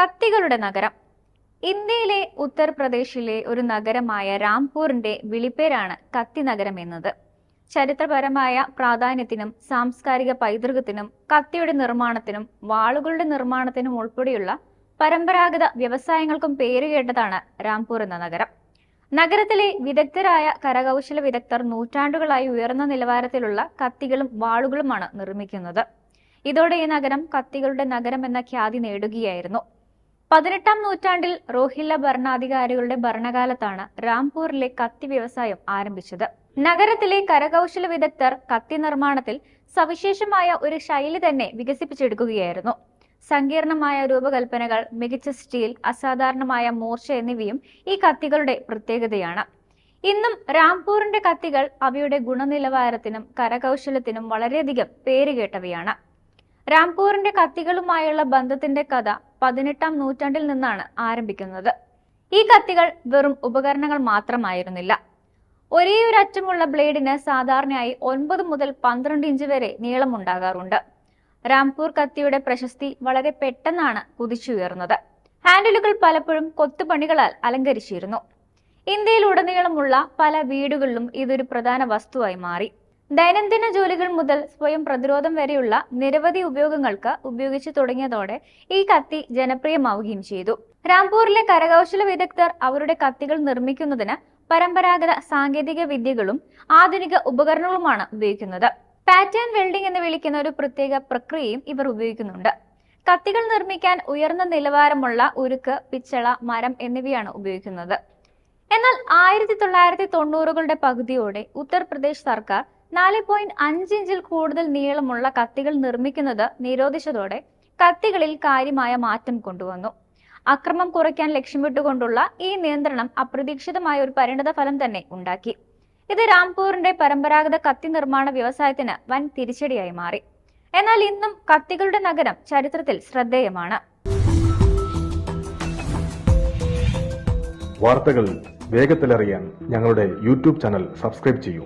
കത്തികളുടെ നഗരം. ഇന്ത്യയിലെ ഉത്തർപ്രദേശിലെ ഒരു നഗരമായ രാംപൂറിന്റെ വിളിപ്പേരാണ് കത്തി നഗരം എന്നത്. ചരിത്രപരമായ പ്രാധാന്യത്തിനും സാംസ്കാരിക പൈതൃകത്തിനും കത്തിയുടെ നിർമ്മാണത്തിനും വാളുകളുടെ നിർമ്മാണത്തിനും ഉൾപ്പെടെയുള്ള പരമ്പരാഗത വ്യവസായങ്ങൾക്കും പേരുകേട്ടതാണ് രാംപൂർ എന്ന നഗരം. നഗരത്തിലെ വിദഗ്ധരായ കരകൗശല വിദഗ്ധർ നൂറ്റാണ്ടുകളായി ഉയർന്ന നിലവാരത്തിലുള്ള കത്തികളും വാളുകളുമാണ് നിർമ്മിക്കുന്നത്. ഇതോടെ ഈ നഗരം കത്തികളുടെ നഗരം എന്ന ഖ്യാതി നേടുകയായിരുന്നു. പതിനെട്ടാം നൂറ്റാണ്ടിൽ റോഹില്ല ഭരണാധികാരികളുടെ ഭരണകാലത്താണ് രാംപൂരിലെ കത്തി വ്യവസായം ആരംഭിച്ചത്. നഗരത്തിലെ കരകൗശല വിദഗ്ധർ കത്തി നിർമ്മാണത്തിൽ സവിശേഷമായ ഒരു ശൈലി തന്നെ വികസിപ്പിച്ചെടുക്കുകയായിരുന്നു. സങ്കീർണമായ രൂപകൽപ്പനകൾ മികച്ച സ്റ്റീൽ അസാധാരണമായ മൂർച്ച എന്നിവയും ഈ കത്തികളുടെ പ്രത്യേകതയാണ്. ഇന്നും രാംപൂരിന്റെ കത്തികൾ അവയുടെ ഗുണനിലവാരത്തിനും കരകൗശലത്തിനും വളരെയധികം പേരുകേട്ടവയാണ്. രാംപൂരിന്റെ കത്തികളുമായുള്ള ബന്ധത്തിന്റെ കഥ പതിനെട്ടാം നൂറ്റാണ്ടിൽ നിന്നാണ് ആരംഭിക്കുന്നത്. ഈ കത്തികൾ വെറും ഉപകരണങ്ങൾ മാത്രമായിരുന്നില്ല. ഒരേ ഒരു അറ്റമുള്ള ബ്ലേഡിന് സാധാരണയായി ഒൻപത് മുതൽ പന്ത്രണ്ട് ഇഞ്ച് വരെ നീളമുണ്ടാകാറുണ്ട്. രാംപൂർ കത്തിയുടെ പ്രശസ്തി വളരെ പെട്ടെന്നാണ് കുതിച്ചുയർന്നത്. ഹാൻഡിലുകൾ പലപ്പോഴും കൊത്തുപണികളാൽ അലങ്കരിച്ചിരുന്നു. ഇന്ത്യയിലുടനീളമുള്ള പല വീടുകളിലും ഇതൊരു പ്രധാന വസ്തുവായി മാറി. ദൈനംദിന ജോലികൾ മുതൽ സ്വയം പ്രതിരോധം വരെയുള്ള നിരവധി ഉപയോഗങ്ങൾക്ക് ഉപയോഗിച്ചു തുടങ്ങിയതോടെ ഈ കത്തി ജനപ്രിയമാവുകയും ചെയ്തു. രാംപൂരിലെ കരകൗശല വിദഗ്ധർ അവരുടെ കത്തികൾ നിർമ്മിക്കുന്നതിന് പരമ്പരാഗത സാങ്കേതിക വിദ്യകളും ആധുനിക ഉപകരണങ്ങളുമാണ് ഉപയോഗിക്കുന്നത്. പാറ്റേൺ വെൽഡിംഗ് എന്ന് വിളിക്കുന്ന ഒരു പ്രത്യേക പ്രക്രിയയും ഇവർ ഉപയോഗിക്കുന്നുണ്ട്. കത്തികൾ നിർമ്മിക്കാൻ ഉയർന്ന നിലവാരമുള്ള ഉരുക്ക് പിച്ചള മരം എന്നിവയാണ് ഉപയോഗിക്കുന്നത്. എന്നാൽ ആയിരത്തി തൊള്ളായിരത്തി തൊണ്ണൂറുകളുടെ പകുതിയോടെ ഉത്തർപ്രദേശ് സർക്കാർ നാല് പോയിന്റ് അഞ്ച് ഇഞ്ചിൽ കൂടുതൽ നീളമുള്ള കത്തികൾ നിർമ്മിക്കുന്നത് നിരോധിച്ചതോടെ കത്തികളിൽ കാര്യമായ മാറ്റം കൊണ്ടുവന്നു. അക്രമം കുറയ്ക്കാൻ ലക്ഷ്യമിട്ടുകൊണ്ടുള്ള ഈ നിയന്ത്രണം അപ്രതീക്ഷിതമായ ഒരു പരിണത ഫലം തന്നെ ഉണ്ടാക്കി. ഇത് രാംപൂറിന്റെ പരമ്പരാഗത കത്തി നിർമ്മാണ വ്യവസായത്തിന് വൻ തിരിച്ചടിയായി മാറി. എന്നാൽ ഇന്നും കത്തികളുടെ നഗരം ചരിത്രത്തിൽ ശ്രദ്ധേയമാണ്. വാർത്തകൾ വേഗത്തിലറിയാൻ ഞങ്ങളുടെ യൂട്യൂബ് ചാനൽ സബ്സ്ക്രൈബ് ചെയ്യൂ.